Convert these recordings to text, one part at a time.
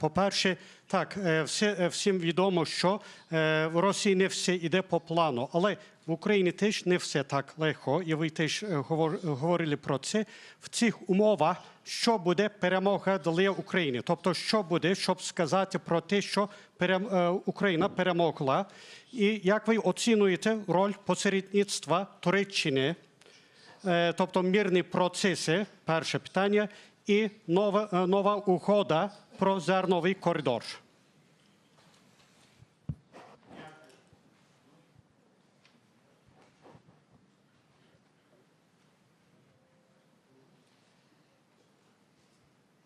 По-перше, так, е, все, е, всім відомо, що е, в Росії не все йде по плану, але в Україні теж не все так легко, і ви теж говор- говорили про це. В цих умовах, що буде перемога для України? Тобто, що буде, щоб сказати про те, що Україна перемогла, і як ви оцінюєте роль посередництва Туреччини тобто мирні процеси, перше питання, і нова, нова угода про зерновий коридор.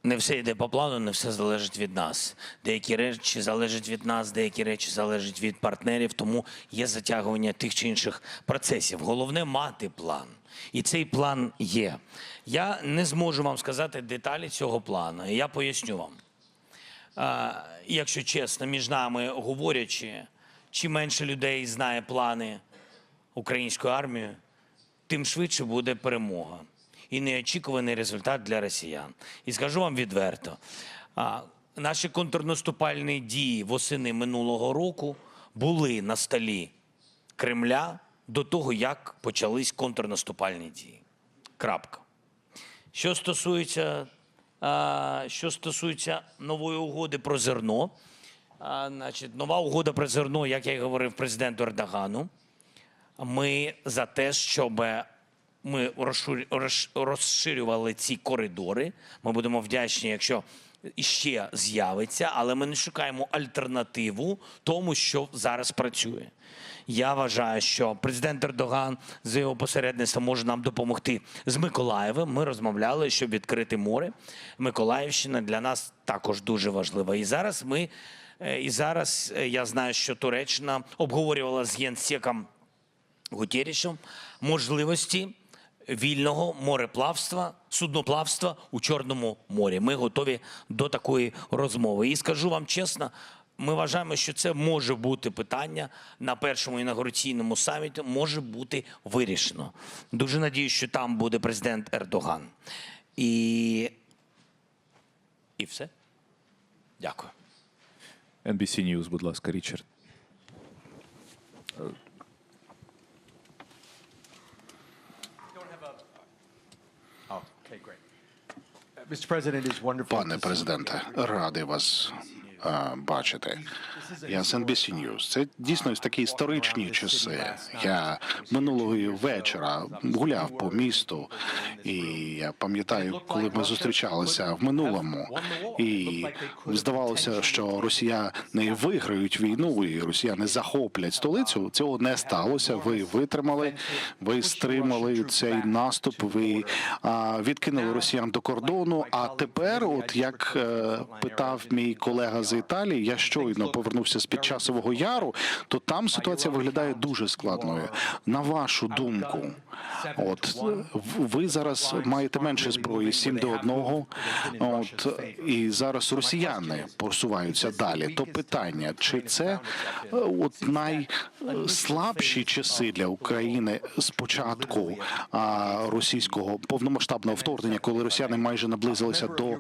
Не все йде по плану, не все залежить від нас. Деякі речі залежать від нас, деякі речі залежать від партнерів, тому є затягування тих чи інших процесів. Головне мати план. І цей план є. Я не зможу вам сказати деталі цього плану. Я поясню вам. Якщо чесно, між нами говорячи, чим менше людей знає плани української армії, тим швидше буде перемога і неочікуваний результат для росіян. І скажу вам відверто: наші контрнаступальні дії восени минулого року були на столі Кремля до того, як почались контрнаступальні дії. Крапка. Що стосується, що стосується нової угоди про зерно, значить, нова угода про зерно, як я і говорив президенту Ердогану, ми за те, щоб ми розширювали ці коридори. Ми будемо вдячні, якщо іще з'явиться, але ми не шукаємо альтернативу тому, що зараз працює. Я вважаю, що президент Ердоган за його посередництвом може нам допомогти з Миколаєвим. Ми розмовляли, щоб відкрити море. Миколаївщина для нас також дуже важлива. І зараз ми е, і зараз е, я знаю, що Туреччина обговорювала з Єнсеком Гутєрішем можливості вільного мореплавства, судноплавства у Чорному морі. Ми готові до такої розмови. І скажу вам чесно. Ми вважаємо, що це може бути питання на першому інаугураційному саміті, може бути вирішено. Дуже надіюсь, що там буде президент Ердоган. І, і все. Дякую. NBC News, будь ласка, Річард. Пане президенте, радий вас бачити. Я з NBC News. Це дійсно такі історичні часи. Я минулого вечора гуляв по місту, і я пам'ятаю, коли ми зустрічалися в минулому, і здавалося, що росіяни виграють війну, і росіяни захоплять столицю. Цього не сталося. Ви витримали, ви стримали цей наступ. Ви відкинули росіян до кордону. А тепер, от як е, питав мій колега з Італії, я щойно повернувся з під часового яру, то там ситуація виглядає дуже складною. На вашу думку, от ви зараз маєте менше зброї 7 до 1, От і зараз росіяни просуваються далі. То питання, чи це от найслабші часи для України з початку російського повномасштабного вторгнення, коли росіяни майже наблизилися до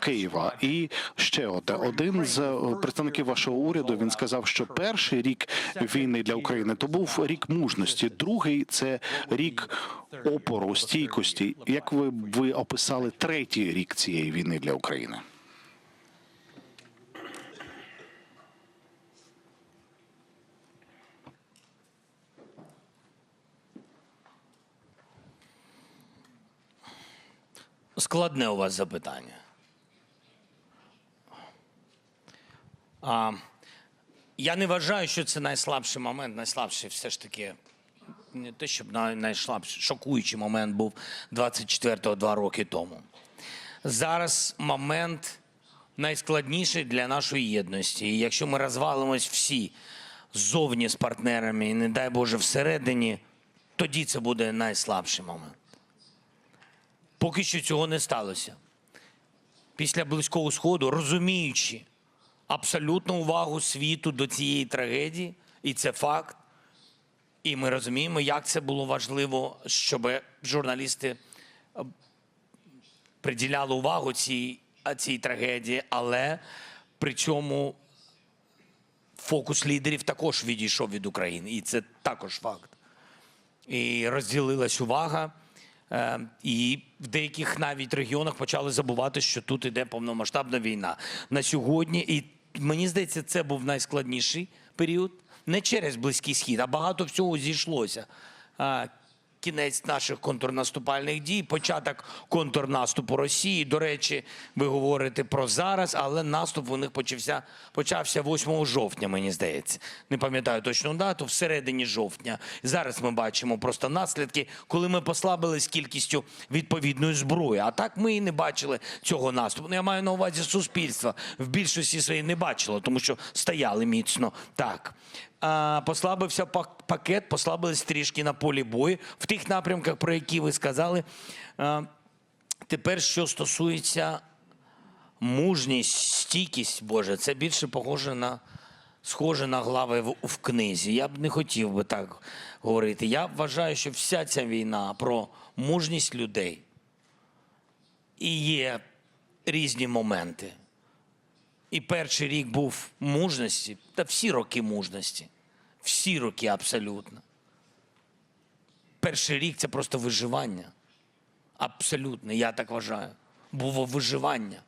Києва? І ще одне один з е, представників вашого уряду він сказав, що перший рік війни для України то був рік мужності, другий це рік опору, стійкості. Як ви ви описали третій рік цієї війни для України? Складне у вас запитання. А, я не вважаю, що це найслабший момент. Найслабший все ж таки не те, щоб най- найслабший, шокуючий момент був 24-го два роки тому. Зараз момент найскладніший для нашої єдності. І якщо ми розвалимось всі ззовні з партнерами, і не дай Боже всередині, тоді це буде найслабший момент. Поки що цього не сталося. Після близького сходу, розуміючи абсолютну увагу світу до цієї трагедії, і це факт. І ми розуміємо, як це було важливо, щоб журналісти е, приділяли увагу цій цій трагедії, але при цьому фокус лідерів також відійшов від України, і це також факт. І розділилась увага. Е, і в деяких навіть регіонах почали забувати, що тут іде повномасштабна війна. На сьогодні, і мені здається, це був найскладніший період. Не через Близький Схід, а багато всього зійшлося. Кінець наших контрнаступальних дій, початок контрнаступу Росії. До речі, ви говорите про зараз, але наступ у них почався, почався 8 жовтня, мені здається. Не пам'ятаю точну дату, всередині жовтня. Зараз ми бачимо просто наслідки, коли ми послабились кількістю відповідної зброї. А так ми і не бачили цього наступу. Ну, я маю на увазі суспільства. В більшості своїй не бачило, тому що стояли міцно. Так. Послабився пакет, послабились трішки на полі бою в тих напрямках, про які ви сказали. Тепер, що стосується мужність, стійкість, Боже, це більше похоже на схоже на глави в, в книзі. Я б не хотів би так говорити. Я вважаю, що вся ця війна про мужність людей і є різні моменти. І перший рік був мужності, та всі роки мужності. Всі роки абсолютно. Перший рік це просто виживання. Абсолютно, я так вважаю. Було виживання.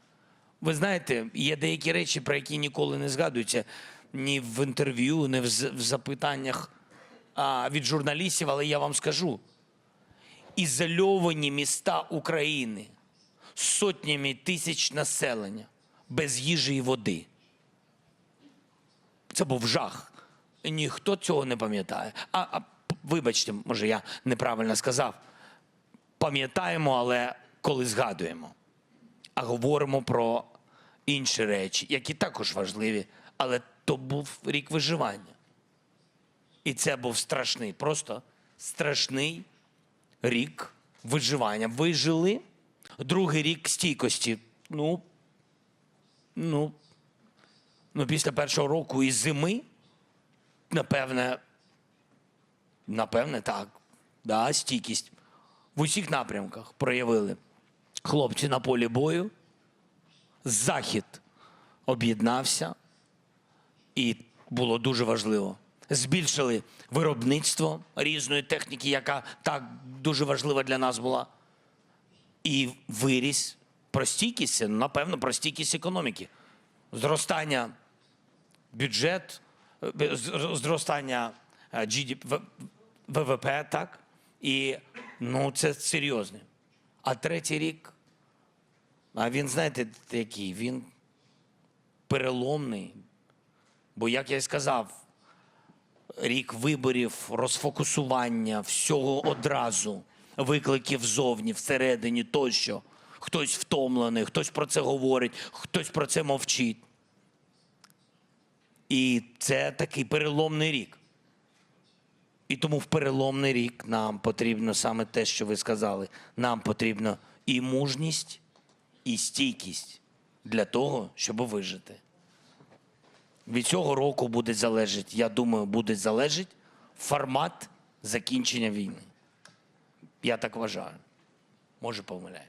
Ви знаєте, є деякі речі, про які ніколи не згадуються ні в інтерв'ю, ні в, запитаннях а, від журналістів, але я вам скажу: ізольовані міста України з сотнями тисяч населення без їжі і води. Це був жах. Ніхто цього не пам'ятає. А, а вибачте, може, я неправильно сказав. Пам'ятаємо, але коли згадуємо. А говоримо про інші речі, які також важливі, але то був рік виживання. І це був страшний, просто страшний рік виживання. Вижили. Другий рік стійкості. Ну, ну, ну, після першого року і зими, напевне, напевне, так. Да, стійкість в усіх напрямках проявили хлопці на полі бою. Захід об'єднався, і було дуже важливо. Збільшили виробництво різної техніки, яка так дуже важлива для нас була. І виріс про стійкість, напевно, про стійкість економіки. Зростання бюджет, е, зростання е, ВВП, так? І ну, це серйозне. А третій рік, а він, знаєте, який? Він переломний. Бо, як я й сказав, рік виборів, розфокусування, всього одразу, викликів ззовні, всередині тощо. Хтось втомлений, хтось про це говорить, хтось про це мовчить. І це такий переломний рік. І тому в переломний рік нам потрібно саме те, що ви сказали. Нам потрібно і мужність, і стійкість для того, щоб вижити. Від цього року буде залежати, я думаю, буде залежати формат закінчення війни. Я так вважаю. Може, помиляюсь.